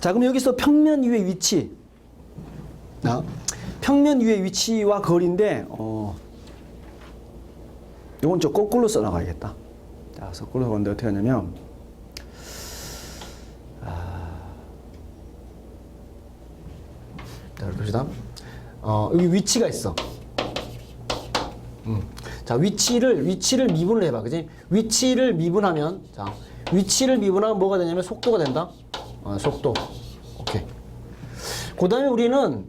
자, 그럼 여기서 평면 위의 위치. 자, 평면 위의 위치와 거리인데, 어, 요건 좀 거꾸로 써나가야겠다. 자, 거꾸로 가는데 어떻게 하냐면, 자, 봅시다. 어, 여기 위치가 있어. 음. 자, 위치를, 위치를 미분을 해봐. 그지? 위치를 미분하면, 자, 위치를 미분하면 뭐가 되냐면 속도가 된다. 어, 속도. 오케이. 그 다음에 우리는,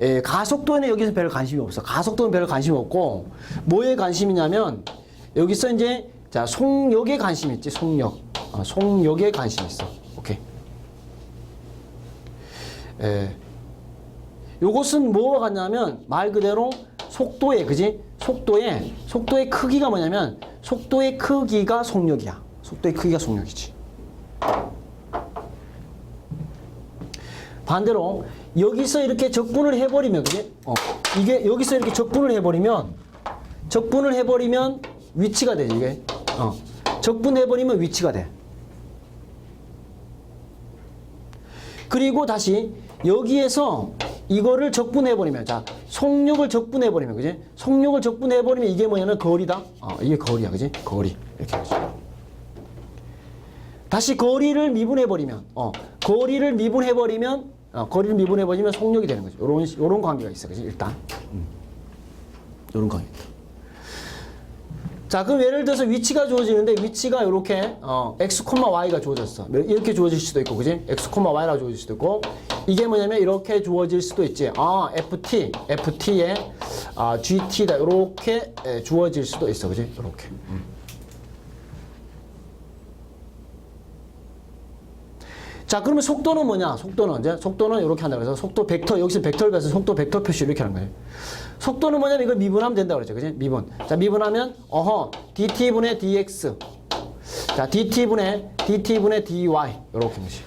에, 가속도에는 여기서 별 관심이 없어. 가속도는 별 관심 없고, 뭐에 관심이냐면, 여기서 이제, 자, 속력에 관심 있지, 속력. 어, 속력에 관심 있어. 오케이. 에, 요것은 뭐와 같냐면 말 그대로 속도의 그지 속도의 속도의 크기가 뭐냐면 속도의 크기가 속력이야 속도의 크기가 속력이지 반대로 여기서 이렇게 적분을 해버리면 그지 어, 이게 여기서 이렇게 적분을 해버리면 적분을 해버리면 위치가 되지 이게. 어, 적분해버리면 위치가 돼. 그리고 다시 여기에서 이거를 적분해버리면 자 속력을 적분해버리면 그지? 속력을 적분해버리면 이게 뭐냐면 거리다? 어, 이게 거리야 그지? 거리. 이렇게 하지 다시 거리를 미분해버리면 어 거리를 미분해버리면 어, 거리를 미분해버리면 속력이 되는 거죠 요런 요런 관계가 있어 그지 일단 음. 요런 관계 자, 그럼 예를 들어서 위치가 주어지는데 위치가 이렇게 어, x, y가 주어졌어. 이렇게 주어질 수도 있고, 그지? x, y라고 주어질 수도 있고, 이게 뭐냐면 이렇게 주어질 수도 있지. 아, ft, ft에 아, gt다. 이렇게 에, 주어질 수도 있어, 그지? 이렇게. 음. 자, 그러면 속도는 뭐냐? 속도는 이제 속도는 이렇게 한다 그래서 속도 벡터 여기서 벡터를 가서 속도 벡터 표시 이렇게 하는 거예요. 속도는 뭐냐면 이걸 미분하면 된다 그랬죠. 그지? 미분. 자, 미분하면 어허 dt분의 dx. 자, dt분의 dt분의 dy 이렇게 것이.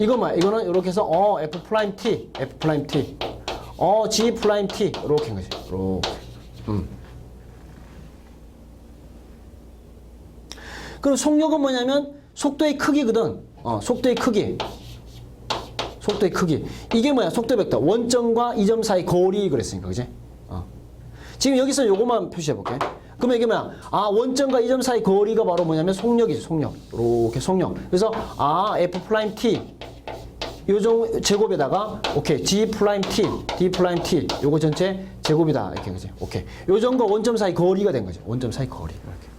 이거 뭐야? 이거는 이렇게 해서 어 f 프라임 t, f 프라임 t. 어 g 프라임 t 이렇게 한 거지. 이렇게. 음. 그럼 속력은 뭐냐면 속도의 크기거든. 어, 속도의 크기. 속도의 크기. 이게 뭐야? 속도 벡터. 원점과 이점 사이 거리 그랬으니까, 그지? 어. 지금 여기서 요것만 표시해 볼게. 그러면 이게 뭐야? 아, 원점과 이점 사이 거리가 바로 뭐냐면 속력이지, 속력. 이렇게 속력. 그래서 아, f 프라임 t 요정 제곱에다가 오케이 g 프라임 t, d 프라임 t 요거 전체 제곱이다 이렇게 그지? 오케이. 요점과 원점 사이 거리가 된 거지. 원점 사이 거리 이렇게.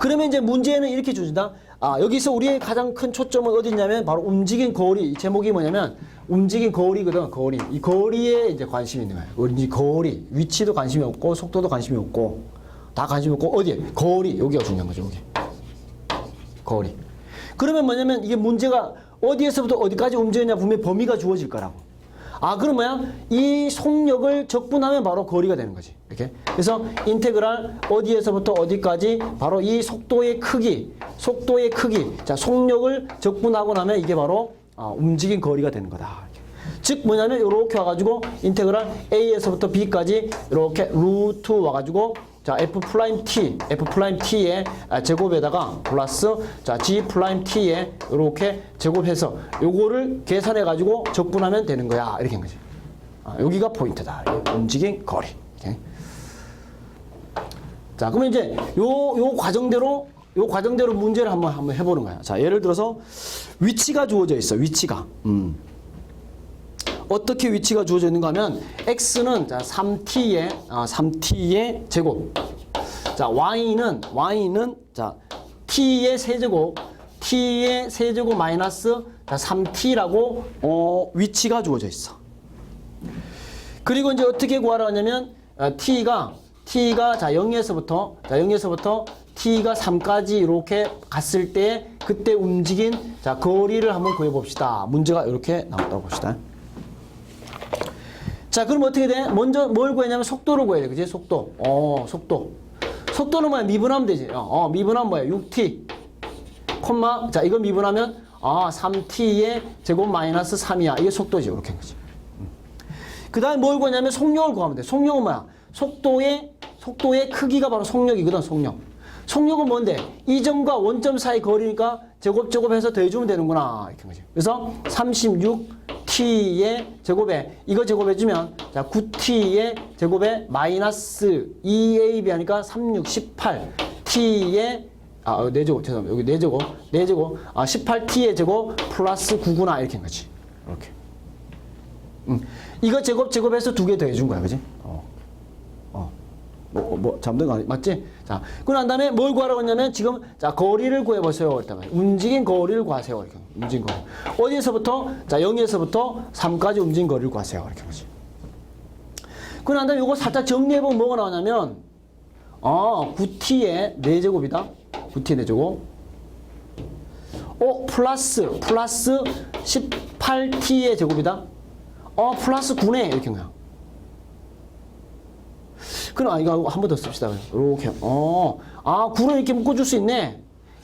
그러면 이제 문제는 이렇게 주진다. 아, 여기서 우리의 가장 큰 초점은 어디 있냐면 바로 움직인 거리. 이 제목이 뭐냐면 움직인 거리거든. 거리. 이 거리에 이제 관심이 있는 거야. 이 거리. 위치도 관심이 없고 속도도 관심이 없고 다 관심이 없고 어디에? 거리. 여기가 중요한 거죠. 여기. 거리. 그러면 뭐냐면 이게 문제가 어디에서부터 어디까지 움직이냐 분명히 범위가 주어질 거라고. 아, 그럼 뭐야? 이 속력을 적분하면 바로 거리가 되는 거지. 이렇게. 그래서 인테그랄 어디에서부터 어디까지 바로 이 속도의 크기, 속도의 크기. 자, 속력을 적분하고 나면 이게 바로 아, 움직인 거리가 되는 거다. 즉 뭐냐면 이렇게 와가지고 인테그랄 A에서부터 B까지 이렇게 루트 와가지고 자 f 프라임 t, f 프라임 t의 아, 제곱에다가 플러스 자 g 프라임 t의 이렇게 제곱해서 요거를 계산해 가지고 적분하면 되는 거야 이렇게 한 거지. 아, 여기가 포인트다. 움직인 거리. 이렇게. 자 그러면 이제 요 요 과정대로 요 과정대로 문제를 한번 한번 해보는 거야. 자 예를 들어서 위치가 주어져 있어. 위치가. 음. 어떻게 위치가 주어져 있는가 하면 x는 자 3t의 아, 3t의 제곱. 자 y는 y는 자 t의 세제곱 t의 세제곱 마이너스 자 3t라고 어, 위치가 주어져 있어. 그리고 이제 어떻게 구하라 하냐면 어, t가 t가 자 0에서부터 자 0에서부터 t가 3까지 이렇게 갔을 때 그때 움직인 자 거리를 한번 구해 봅시다. 문제가 이렇게 나왔다고 봅시다. 자, 그럼 어떻게 돼? 먼저 뭘 구하냐면 속도를 구해야 돼. 그지? 속도. 어, 속도. 속도는 뭐야? 미분하면 되지. 어, 어 미분하면 뭐야? 6t. 콤마. 자, 이거 미분하면 아, 3t의 제곱 마이너스 3이야. 이게 속도지. 이렇게 한 거지. 그 다음에 뭘 구하냐면 속력을 구하면 돼. 속력은 뭐야? 속도의, 속도의 크기가 바로 속력이거든, 속력. 속력은 뭔데? 이 점과 원점 사이 거리니까 제곱 제곱해서 더해주면 되는구나 이렇게 거지. 그래서 36t의 제곱에 이거 제곱해주면 자 9t의 제곱에 마이너스 2ab 하니까 36, 18 t의 아, 4제곱, 죄송합니다. 여기 4제곱, 4제곱, 아, 18t의 제곱 플러스 9구나, 이렇게 한 거지. 이렇게. 음. 이거 제곱, 제곱해서 두 개 더해준 거야, 그지? 어. 어. 뭐, 뭐, 잘못된 거 아니, 맞지? 자, 그난 다음에 뭘 구하라고 했냐면, 지금, 자, 거리를 구해보세요. 말이야. 움직인 거리를 구하세요. 이렇게. 움직인 거리. 어디에서부터? 자, 0에서부터 3까지 움직인 거리를 구하세요. 이렇게 하지. 그난 다음에 이거 살짝 정리해보면 뭐가 나오냐면, 어, 9t의 4제곱이다. 9t의 4제곱. 어, 플러스, 플러스 18t의 제곱이다. 어, 플러스 9네. 이렇게 한 거야. 그럼, 아, 이거 한 번 더 씁시다. 이렇게. 어, 아, 9를 이렇게 묶어줄 수 있네.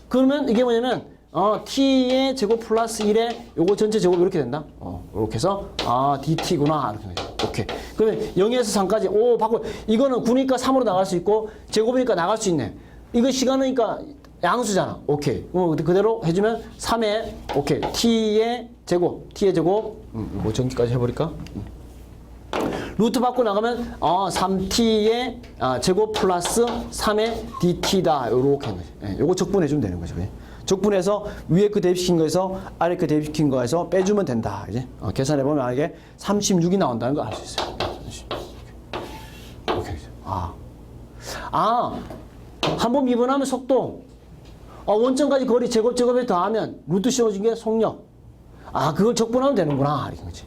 그러면 이게 뭐냐면, 어, t의 제곱 플러스 1에 요거 전체 제곱 이렇게 된다. 어, 이렇게 해서, 아, dt구나. 이렇게 되죠. 오케이. 그러면 0에서 3까지, 오, 바꿔. 이거는 9니까 3으로 나갈 수 있고, 제곱이니까 나갈 수 있네. 이거 시간이니까 양수잖아. 오케이. 어, 그대로 해주면 3에, 오케이. t의 제곱, t의 제곱, 음, 뭐 전기까지 해버릴까? 음. 루트 받고 나가면 어 3t의 아, 제곱 플러스 3의 dt다 요렇게 하는 거지. 예, 요거 적분해 주면 되는 거죠. 그지? 적분해서 위에 그 대입시킨 거에서 아래 그 대입시킨 거에서 빼주면 된다. 이제 어, 계산해 보면 이게 36이 나온다는 걸알수 있어요. 오케이. 아, 아, 한 번 미분하면 속도. 어, 원점까지 거리 제곱 제곱에 더하면 루트 씌워준 게 속력. 아, 그걸 적분하면 되는구나. 이렇게 거지.